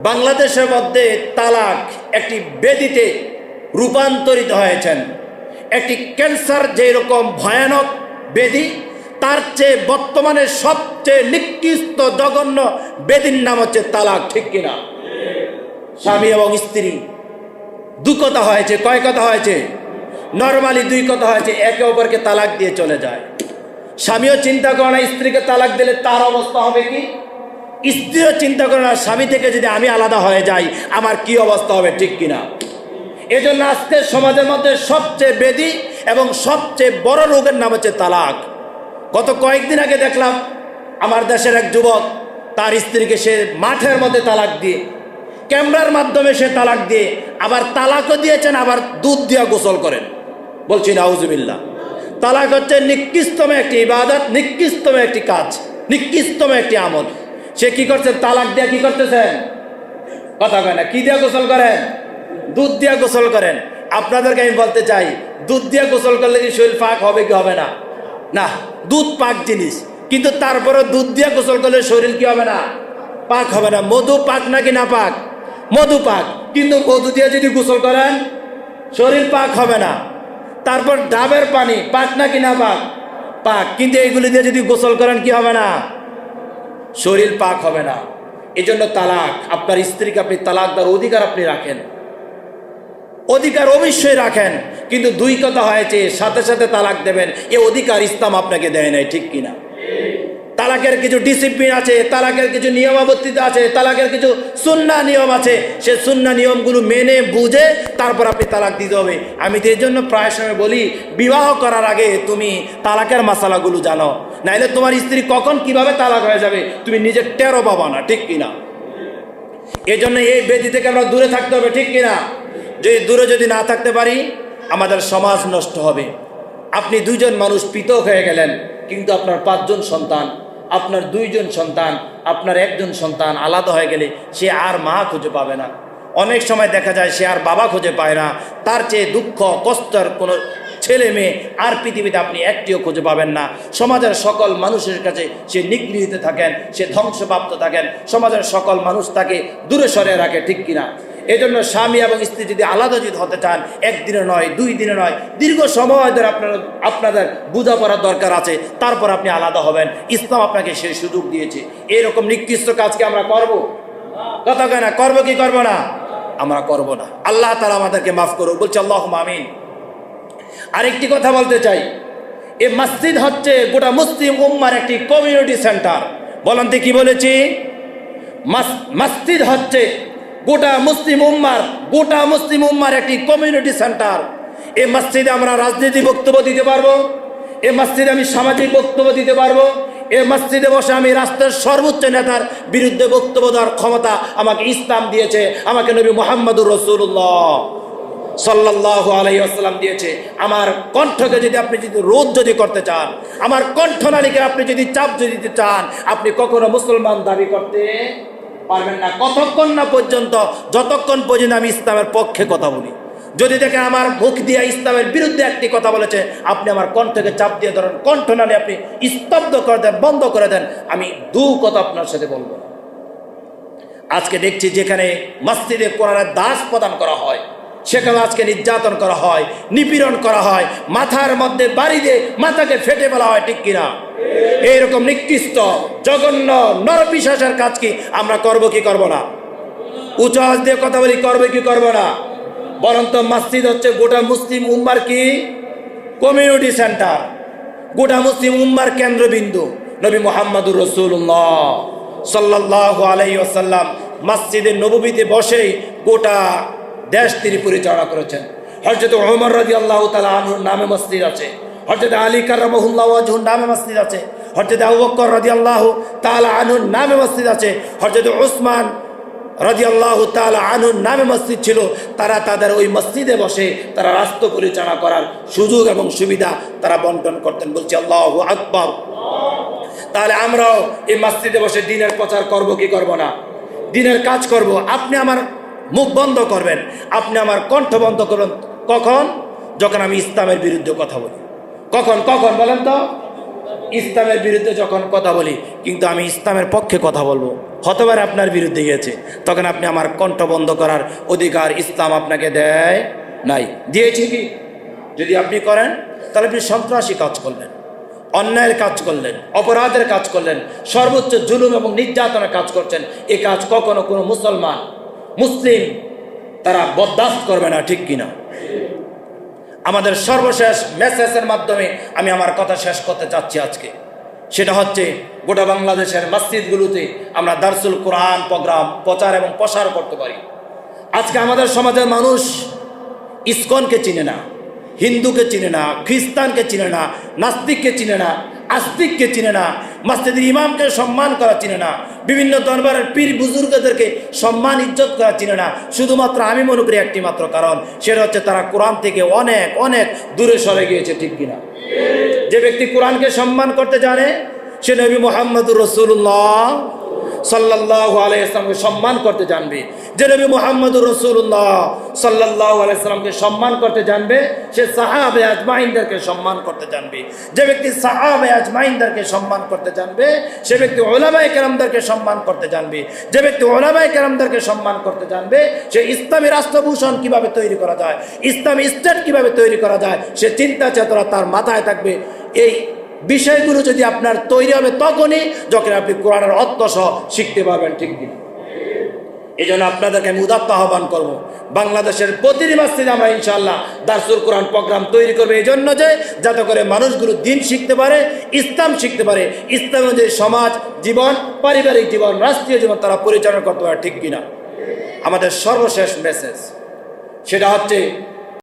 বাংলাদেশের মধ্যে তালাক একটি বেদিতে রূপান্তরিত হয়েছেন। একটি ক্যান্সার যেরকম ভয়ানক বেদি, তার চেয়ে বর্তমানে সবচেয়ে নিকৃষ্ট জঘন্য বেদির নাম হচ্ছে তালাক, ঠিক কিনা স্বামী এবং স্ত্রী। দু কথা হয়েছে, কয় কথা হয়েছে? নর্মালি দুই কথা হয়েছে, একে অপরকে তালাক দিয়ে চলে যায়। স্বামীও চিন্তা করে না, স্ত্রীকে তালাক দিলে তার অবস্থা হবে কি? স্ত্রীও চিন্তা করে না, স্বামী থেকে যদি আমি আলাদা হয়ে যাই, আমার কি অবস্থা হবে, ঠিক কিনা? এজন্য আজকে সমাজের মধ্যে সবচেয়ে বেদি এবং সবচেয়ে বড় রোগের নাম হচ্ছে তালাক। গত কয়েকদিন আগে দেখলাম, আমার দেশের এক যুবক, তার স্ত্রীকে সে মাঠের মধ্যে তালাক দিয়ে, ক্যামেরার মাধ্যমে সে তালাক দিয়ে, আবার তালাকও দিয়েছেন, আবার দুধ দিয়া গোসল করেন। বলছি, নাউজুবিল্লাহ। তালাক হচ্ছে নিকৃষ্টম একটি ইবাদত নিকৃষ্টম একটি কাজ নিকৃষ্টম একটি আমল। সে কি করছে? তালাক দিয়া কি করতেছেন কথা কয় না। কি দিয়া গোসল করেন? দুধ দিয়া গোসল করেন। আপনাদেরকে আমি বলতে চাই, দুধ দিয়ে গোসল করলে কি শরীর পাক হবে কি হবে না? না, দুধ পাক জিনিস, কিন্তু তারপরে দুধ দিয়া গোসল করলে শরীর কি হবে না? পাক হবে না। মধু পাক নাকি না পাক? মধু পাক। কিন্তু মধু দিয়ে যদি গোসল করেন, শরীর পাক হবে না। তারপর ডাবের পানি, পাক নাকি না পাক? পাক। কিন্তু এইগুলি দিয়ে যদি গোসল করেন কি হবে না? শরীর পাক হবে না। এজন্য তালাক। আপনার স্ত্রীকে আপনি তালাক দেওয়ার অধিকার আপনি রাখেন। অধিকার অবশ্যই রাখেন। কিন্তু দুই কথা হয়েছে, সাথে সাথে তালাক দেবেন। এ অধিকার ইসলাম আপনাকে দেয় নাই, ঠিক কিনা? তালাকের কিছু ডিসিপ্লিন আছে, তালাকের কিছু নিয়মাবর্তিতা আছে, তালাকের কিছু সুন্না নিয়ম আছে। সে সুন্না নিয়মগুলো মেনে, বুঝে তারপর আপনি তালাক দিতে হবে। আমি তো এই জন্য প্রায় সময় বলি, বিবাহ করার আগে তুমি তালাকের মশালাগুলো জানো। নাইলে তোমার স্ত্রী কখন কীভাবে তালাক হয়ে যাবে? তুমি নিজের টেরো পাবা না, ঠিক কিনা? এই জন্য এই বেদি থেকে আমরা দূরে থাকতে হবে, ঠিক কিনা? যদি দূরে যদি না থাকতে পারি, আমাদের সমাজ নষ্ট হবে। আপনি দুইজন মানুষ পৃথক হয়ে গেলেন, কিন্তু আপনার পাঁচজন সন্তান, আপনার দুইজন সন্তান, আপনার একজন সন্তান আলাদা হয়ে গেলে সে আর মা খুঁজে পাবে না। অনেক সময় দেখা যায় সে আর বাবা খুঁজে পায় না। তার চেয়ে দুঃখ, কষ্টর কোনো ছেলে মেয়ে আর পৃথিবীতে আপনি একটিও খুঁজে পাবেন না। সমাজের সকল মানুষের কাছে সে নিগৃহীত থাকেন, সে ধ্বংসপ্রাপ্ত থাকেন। সমাজের সকল মানুষ তাকে দূরে সরে রাখে, ঠিক কিনা? এজন্য স্বামী এবং স্ত্রী যদি আলাদা যদি হতে চান, একদিনে নয়, দুই দিনে নয়, দীর্ঘ সময় ধরে আপনার, আপনাদের বোঝাপড়ার দরকার আছে। তারপর আপনি আলাদা হবেন। ইসলাম আপনাকে সেই সুযোগ দিয়েছে। এরকম নিকৃষ্ট কাজকে আমরা করব? কথা কয় না, করব কি করব না? আমরা করব না। আল্লাহ তালা আমাদেরকে মাফ করুক। বলছে আল্লাহ আমিন। আরেকটি কথা বলতে চাই। এ মসজিদ হচ্ছে গোটা মুসলিম উম্মার একটি কমিউনিটি সেন্টার বলেন তো কি বলেছি? মাস- মসজিদ হচ্ছে গোটা মুসলিম উম্মার, গোটা মুসলিম উম্মার একটি কমিউনিটি সেন্টার এ মসজিদে আমরা রাজনীতি বক্তব্য দিতে পারব, এ মসজিদে আমি সামাজিক বক্তব্য দিতে পারব, এ মসজিদে বসে আমি রাষ্ট্রের সর্বোচ্চ নেতার বিরুদ্ধে বক্তব্য দেওয়ার ক্ষমতা আমাকে ইসলাম দিয়েছে, আমাকে নবী মোহাম্মদুর রসুল্লাহ সাল্লাহ আলাইসাল্লাম দিয়েছে, আমার কণ্ঠকে যদি আপনি যদি রোধ যদি করতে চান, আমার কণ্ঠনালীকে আপনি যদি চাপ যদি দিতে চান, আপনি কখনো মুসলমান দাবি করতে পারবেন না। কতক্ষণ না পর্যন্ত, যতক্ষণ পর্যন্ত আমি ইসলামের পক্ষে কথা বলি। যদি দেখে আমার মুখ দিয়ে ইসলামের বিরুদ্ধে একটি কথা বলেছে, আপনি আমার কণ্ঠকে চাপ দিয়ে ধরেন কণ্ঠনালী আপনি স্তব্ধ করে দেন, বন্ধ করে দেন, আমি দু কথা আপনার সাথে বলব। আজকে দেখছি যেখানে মসজিদে কোরআনের দাস প্রদান করা হয়। সেখানে আজকে নির্যাতন করা হয়, নিপীড়ন করা হয়, মাথার মধ্যে বাড়ি দিয়ে মাথাকে ফেটে ফেলা হয়, ঠিক কিনা? এইরকম নিকৃষ্ট, জঘন্য নরপিশ্বাসের কাজ কি আমরা করব, কি করব না? আওয়াজ দিয়ে কথা বলি, করবে কি, করব না? বরং তো মসজিদ হচ্ছে গোটা মুসলিম উম্মার কি? Community centre. গোটা মুসলিম উম্মার কেন্দ্রবিন্দু। নবী মোহাম্মদুর রসুল্লাহ সাল্লাহ আলাই আসাল্লাম মসজিদের নবীতে বসেই গোটা দেশ তিনি পরিচালনা করেছেন। হজরত ওমর রাজি আল্লাহ তালা আনহুর নামে মসজিদ আছে। হজরত আলী কারমহুল্লাহ নামে মসজিদ আছে। হজরত আবু বকর রাজি আল্লাহ তালা আনহুর নামে মসজিদ আছে। হজরত ওসমান রাজি আল্লাহ তালা আনুর নামে মসজিদ ছিল। তারা তাদের ওই মসজিদে বসে তারা রাষ্ট্র পরিচালনা করার সুযোগ এবং সুবিধা তারা বন্টন করতেন। বলছি, আল্লাহ আকবর। তাহলে আমরাও এই মসজিদে বসে দিনের প্রচার করব কি করব না? দিনের কাজ করব। আপনি আমার মুখ বন্ধ করবেন। আপনি আমার কণ্ঠ বন্ধ করুন। কখন? যখন আমি ইসলামের বিরুদ্ধে কথা বলি। কখন? কখন? বলেন তো। ইসলামের বিরুদ্ধে যখন কথা বলি, কিন্তু আমি ইসলামের পক্ষে কথা বলব। হতবার আপনার বিরুদ্ধে গিয়েছে। তখন আপনি আমার কণ্ঠ বন্ধ করার অধিকার ইসলাম আপনাকে দেয় নাই। দিয়েছে কি? যদি আপনি করেন, তাহলে আপনি সন্ত্রাসী কাজ করলেন, অন্যায়ের কাজ করলেন, অপরাধের কাজ করলেন, সর্বোচ্চ জুলুম এবং নির্যাতনের কাজ করছেন। এ কাজ কখনো কোনো মুসলমান মুসলিম তারা বরদাস্ত করবে না, ঠিক কিনা? আমাদের সর্বশেষ মেসেজের মাধ্যমে আমি আমার কথা শেষ করতে চাচ্ছি আজকে। সেটা হচ্ছে, গোটা বাংলাদেশের মসজিদগুলোতে আমরা দারসুল কোরআন প্রোগ্রাম, প্রচার এবং প্রসার করতে পারি। আজকে আমাদের সমাজের মানুষ ইস্কনকে চিনে না, হিন্দুকে চিনে না, খ্রিস্টানকে চিনে না, নাস্তিককে চিনে না আস্তিককে চিনে না মাস্তিদের ইমামকে সম্মান করা চিনে না, বিভিন্ন দরবারের পীর বুজুর্গদেরকে সম্মান, ইজ্জত করা চিনে না। শুধুমাত্র আমি মনে করি একটি মাত্র কারণ, সেটা হচ্ছে তারা কোরআন থেকে অনেক অনেক দূরে সরে গিয়েছে, ঠিক কিনা? যে ব্যক্তি কোরআনকে সম্মান করতে জানে, সে নবী মোহাম্মদুর রসুল্লাহ সাল্লাহ আলাইসলামকে সম্মান করতে জানবে। যে নবী মোহাম্মদুর রসুল্লাহ সাল্লাহ আলাইসলামকে সম্মান করতে জানবে, সে সাহাবে আজমাইনদেরকে সম্মান করতে জানবে। যে ব্যক্তি সাহাবে আজমাইনদেরকে সম্মান করতে জানবে, সে ব্যক্তি ওলামাই কেরামদেরকে সম্মান করতে জানবে। যে ব্যক্তি ওলামাই কেরামদেরকে সম্মান করতে জানবে, সে ইসলামী রাষ্ট্রভূষণ কীভাবে তৈরি করা যায়, ইসলামী স্টেট কীভাবে তৈরি করা যায়, সে চিন্তা চেতনা তার মাথায় থাকবে। এই বিষয়গুলো যদি আপনার তৈরি হবে তখনই যখন আপনি কোরআনের অর্থ সহ শিখতে পারবেন, ঠিক কিনা? এই জন্য আপনাদেরকে আমি উদাত্ত আহ্বান করব। বাংলাদেশের প্রতিটি মাসে আমরা ইনশাল্লাহ দারসুল কোরআন প্রোগ্রাম তৈরি করব। এই জন্য যে যাতে করে মানুষগুলো দিন শিখতে পারে, ইসলাম শিখতে পারে, ইসলাম অনুযায়ী সমাজ জীবন, পারিবারিক জীবন, রাষ্ট্রীয় জীবন তারা পরিচালনা করতে পারে, ঠিক কিনা? আমাদের সর্বশেষ মেসেজ সেটা হচ্ছে